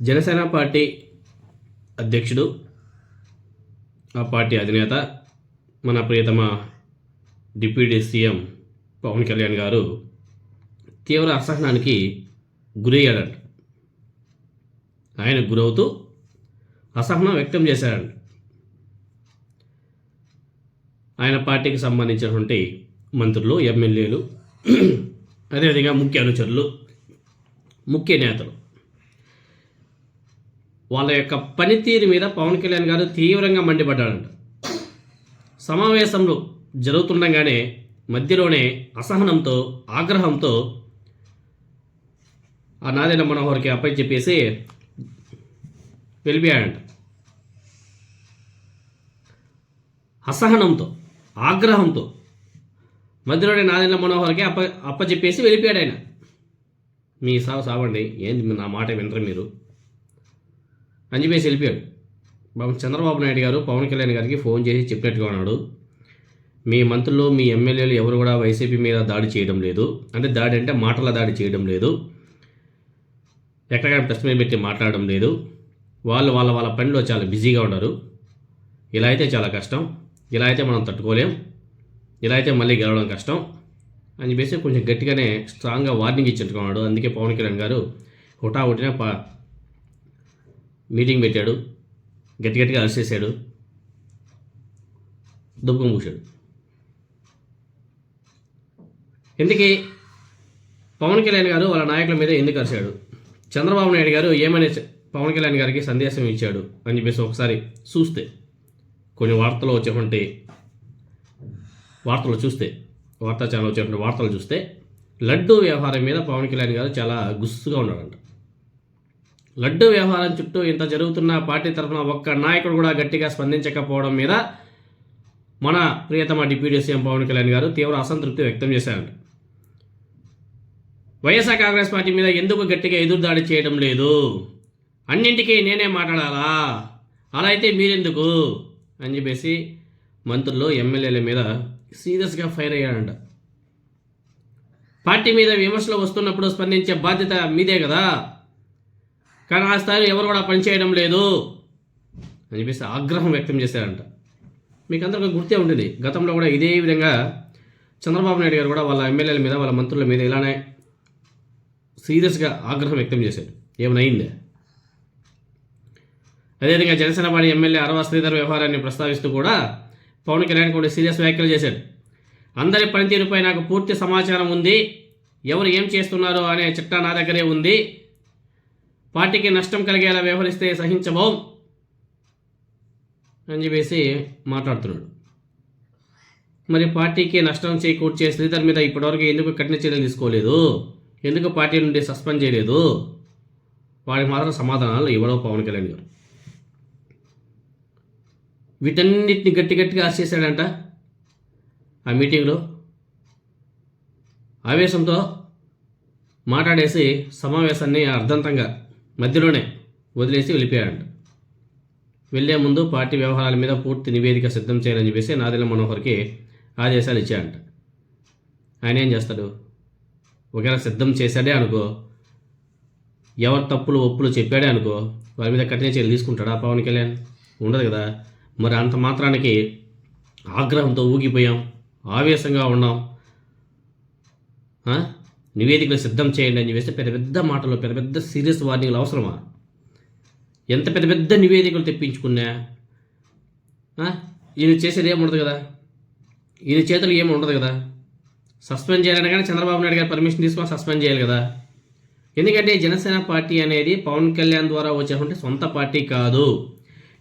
Janasena party అధ్యక్షుడు ఆ party అధినేత మన ప్రియతమ డిప్యూటీ సీఎం పవన్ కళ్యాణ్ గారు తీవ్ర అసహనానికి గురయ్యాడంట ఆయన గురవుతూ అసహనం వ్యక్తం చేశాడంట. ఆయన పార్టీకి సంబంధించినటువంటి మంత్రులు ఎమ్మెల్యేలు అదేవిధంగా ముఖ్య అనుచరులు ముఖ్య నేతలు వాళ్ళ యొక్క పనితీరు మీద పవన్ కళ్యాణ్ గారు తీవ్రంగా మండిపడ్డాడంట సమావేశంలో జరుగుతుండగానే మధ్యలోనే అసహనంతో ఆగ్రహంతో ఆ నాదేన మనోహర్కి అప్పై చెప్పేసి వెళ్ళిపోయాడంట. అసహనంతో ఆగ్రహంతో మధ్యలోనే నాదేన మనోహర్కి అప్ప అప్ప చెప్పేసి వెళ్ళిపోయాడు ఆయన. మీ సాగు సావండి ఏంది నా మాట వినరు మీరు? అని చెప్పేసి వెళ్ళిపోయాడు బాబు చంద్రబాబు నాయుడు గారు పవన్ కళ్యాణ్ గారికి ఫోన్ చేసి చెప్పినట్టుగా ఉన్నాడు. మీ మంత్రులు మీ ఎమ్మెల్యేలు ఎవరు కూడా వైసీపీ మీద దాడి చేయడం లేదు. అంటే దాడి అంటే మాటల దాడి చేయడం లేదు. ఎక్కడికైనా ప్రెస్ మీద పెట్టి మాట్లాడడం లేదు. వాళ్ళు వాళ్ళ వాళ్ళ పనిలో చాలా బిజీగా ఉన్నారు. ఇలా అయితే చాలా కష్టం. ఇలా అయితే మనం తట్టుకోలేం. ఇలా అయితే మళ్ళీ గెలవడం కష్టం. అని చెప్పేసి కొంచెం గట్టిగానే స్ట్రాంగ్గా వార్నింగ్ ఇచ్చింటుకున్నాడు అందుకే పవన్ కళ్యాణ్ గారు హుటా హుటిన పా మీటింగ్ పెట్టాడు. గట్టి గట్టిగా అరిసేసాడు దుఃఖం కూశాడు ఎందుకే పవన్ కళ్యాణ్ గారు వాళ్ళ నాయకుల మీద ఎందుకు అరిశాడు చంద్రబాబు నాయుడు గారు ఏమని పవన్ కళ్యాణ్ గారికి సందేశం ఇచ్చాడు అని చెప్పేసి ఒకసారి చూస్తే కొన్ని వార్తలు వచ్చేటువంటి వార్తలు చూస్తే వార్తా ఛానల్ వచ్చేటువంటి వార్తలు చూస్తే లడ్డూ వ్యవహారం మీద పవన్ కళ్యాణ్ గారు చాలా గుస్సుగా ఉన్నాడంట. లడ్డు వ్యవహారం చుట్టూ ఇంత జరుగుతున్న పార్టీ తరఫున ఒక్క నాయకుడు కూడా గట్టిగా స్పందించకపోవడం మీద మన ప్రియతమ డిప్యూటీ సీఎం పవన్ కళ్యాణ్ గారు తీవ్ర అసంతృప్తి వ్యక్తం చేశారు వైఎస్ఆర్ కాంగ్రెస్ పార్టీ మీద ఎందుకు గట్టిగా ఎదురుదాడి చేయడం లేదు? అన్నింటికీ నేనే మాట్లాడాలా? అలా అయితే మీరెందుకు? అని చెప్పేసి మంత్రులు ఎమ్మెల్యేల మీద సీరియస్గా ఫైర్ అయ్యాడంట పార్టీ మీద విమర్శలు వస్తున్నప్పుడు స్పందించే బాధ్యత మీదే కదా? కానీ ఆ స్థాయిలో ఎవరు కూడా పనిచేయడం లేదు అని చెప్పేసి ఆగ్రహం వ్యక్తం చేశారంట. మీకు అందరికీ గుర్తే ఉంటుంది. గతంలో కూడా ఇదే విధంగా చంద్రబాబు నాయుడు గారు కూడా వాళ్ళ ఎమ్మెల్యేల మీద వాళ్ళ మంత్రుల మీద ఇలానే సీరియస్గా ఆగ్రహం వ్యక్తం చేశాడు ఏమైనా అయిందే అదేవిధంగా జనసేన పార్టీ ఎమ్మెల్యే అరవ శ్రీధర్ వ్యవహారాన్ని ప్రస్తావిస్తూ కూడా పవన్ కళ్యాణ్ కూడా సీరియస్ వ్యాఖ్యలు చేశాడు అందరి పనితీరుపై నాకు పూర్తి సమాచారం ఉంది. ఎవరు ఏం చేస్తున్నారో అనే చిట్టా నా దగ్గరే ఉంది. పార్టీకి నష్టం కలిగేలా వ్యవహరిస్తే సహించబోం అని చెప్పేసి మాట్లాడుతున్నాడు. మరి పార్టీకి నష్టం చేకూర్చే శ్రీధర్ మీద ఇప్పటివరకు ఎందుకు కఠిన చర్యలు తీసుకోలేదు? ఎందుకు పార్టీ నుండి సస్పెండ్ చేయలేదు? వాడికి మాత్రం సమాధానాలు ఇవ్వడం పవన్ కళ్యాణ్ గారు. వీటన్నిటిని గట్టి గట్టిగా ఆశేశాడంట ఆ మీటింగ్లో. ఆవేశంతో మాట్లాడేసి సమావేశాన్ని అర్థంతంగా మధ్యలోనే వదిలేసి వెళ్ళిపోయాడు వెళ్ళే ముందు పార్టీ వ్యవహారాల మీద పూర్తి నివేదిక సిద్ధం చేయాలని చెప్పేసి నాదెల్ల మనోహర్కి ఆదేశాలు ఇచ్చాడంట. ఆయన ఏం చేస్తాడు? ఒకవేళ సిద్ధం చేశాడే అనుకో ఎవరు తప్పులు ఒప్పులు చెప్పాడే అనుకో వాళ్ళ మీద కఠిన చర్యలు తీసుకుంటాడా పవన్ కళ్యాణ్? ఉండదు కదా. మరి అంత మాత్రానికి ఆగ్రహంతో ఊగిపోయాం ఆవేశంగా ఉన్నాం. నివేదికలు సిద్ధం చేయండి అని చెప్పేసి పెద్ద పెద్ద మాటలు పెద్ద పెద్ద సీరియస్ వార్నింగ్లు అవసరమా? ఎంత పెద్ద పెద్ద నివేదికలు తెప్పించుకున్నా ఈయన చేసేది ఏమి ఉండదు కదా? ఈయన చేతులు ఏమి ఉండదు కదా? సస్పెండ్ చేయాలని కానీ చంద్రబాబు నాయుడు గారు పర్మిషన్ తీసుకొని సస్పెండ్ చేయాలి కదా? ఎందుకంటే జనసేన పార్టీ అనేది పవన్ కళ్యాణ్ ద్వారా వచ్చేటువంటి సొంత పార్టీ కాదు.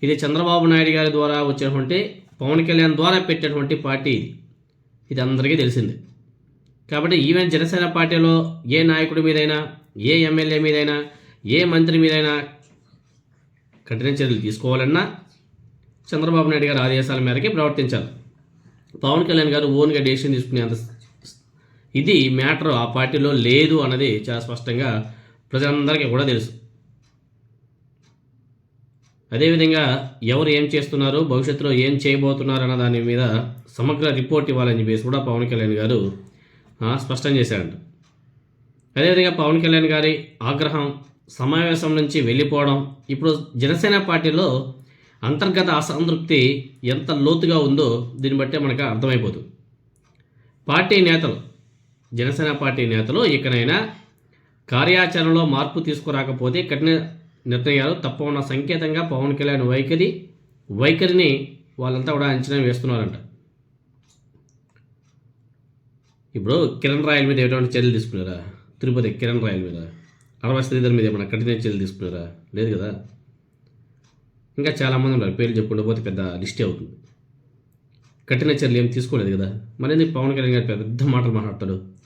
ఇది చంద్రబాబు నాయుడు గారి ద్వారా వచ్చేటువంటి పవన్ కళ్యాణ్ ద్వారా పెట్టేటువంటి పార్టీ ఇది. ఇది అందరికీ తెలిసిందే. కాబట్టి ఈవెన్ జనసేన పార్టీలో ఏ నాయకుడి మీదైనా ఏ ఎమ్మెల్యే మీదైనా ఏ మంత్రి మీదైనా కఠిన చర్యలు తీసుకోవాలన్నా చంద్రబాబు నాయుడు గారి ఆదేశాల మేరకే ప్రవర్తించాలి. పవన్ కళ్యాణ్ గారు ఓన్గా డెసిషన్ తీసుకునేంత ఇది మ్యాటర్ ఆ పార్టీలో లేదు అన్నది చాలా స్పష్టంగా ప్రజలందరికీ కూడా తెలుసు. అదేవిధంగా ఎవరు ఏం చేస్తున్నారు భవిష్యత్తులో ఏం చేయబోతున్నారు అన్న దాని మీద సమగ్ర రిపోర్ట్ ఇవ్వాలని చెప్పేసి కూడా పవన్ కళ్యాణ్ గారు స్పష్టం చేశారంట. అదేవిధంగా పవన్ కళ్యాణ్ గారి ఆగ్రహం సమావేశం నుంచి వెళ్ళిపోవడం ఇప్పుడు జనసేన పార్టీలో అంతర్గత అసంతృప్తి ఎంత లోతుగా ఉందో దీన్ని బట్టే మనకు అర్థమైపోతుంది పార్టీ నేతలు జనసేన పార్టీ నేతలు ఇకనైనా కార్యాచరణలో మార్పు తీసుకురాకపోతే కఠిన నిర్ణయాలు తప్ప ఉన్న సంకేతంగా పవన్ కళ్యాణ్ వైఖరి వైఖరిని వాళ్ళంతా కూడా అంచనా వేస్తున్నారంట. ఇప్పుడు కిరణ్ రాయల్ మీద ఎటువంటి చర్యలు తీసుకున్నారా? తిరుపతి కిరణ్ రాయల్ మీద. అరవై శ్రీధర్ మీద ఏమైనా కఠిన చర్యలు తీసుకున్నారా? లేదు కదా? ఇంకా చాలామంది ఉన్నారు. పేర్లు చెప్పుకుంటూ పోతే పెద్ద లిస్టే అవుతుంది. కఠిన చర్యలు ఏం తీసుకోలేదు కదా. మరి పవన్ కళ్యాణ్ గారు పెద్ద మాటలు మాట్లాడతాడు?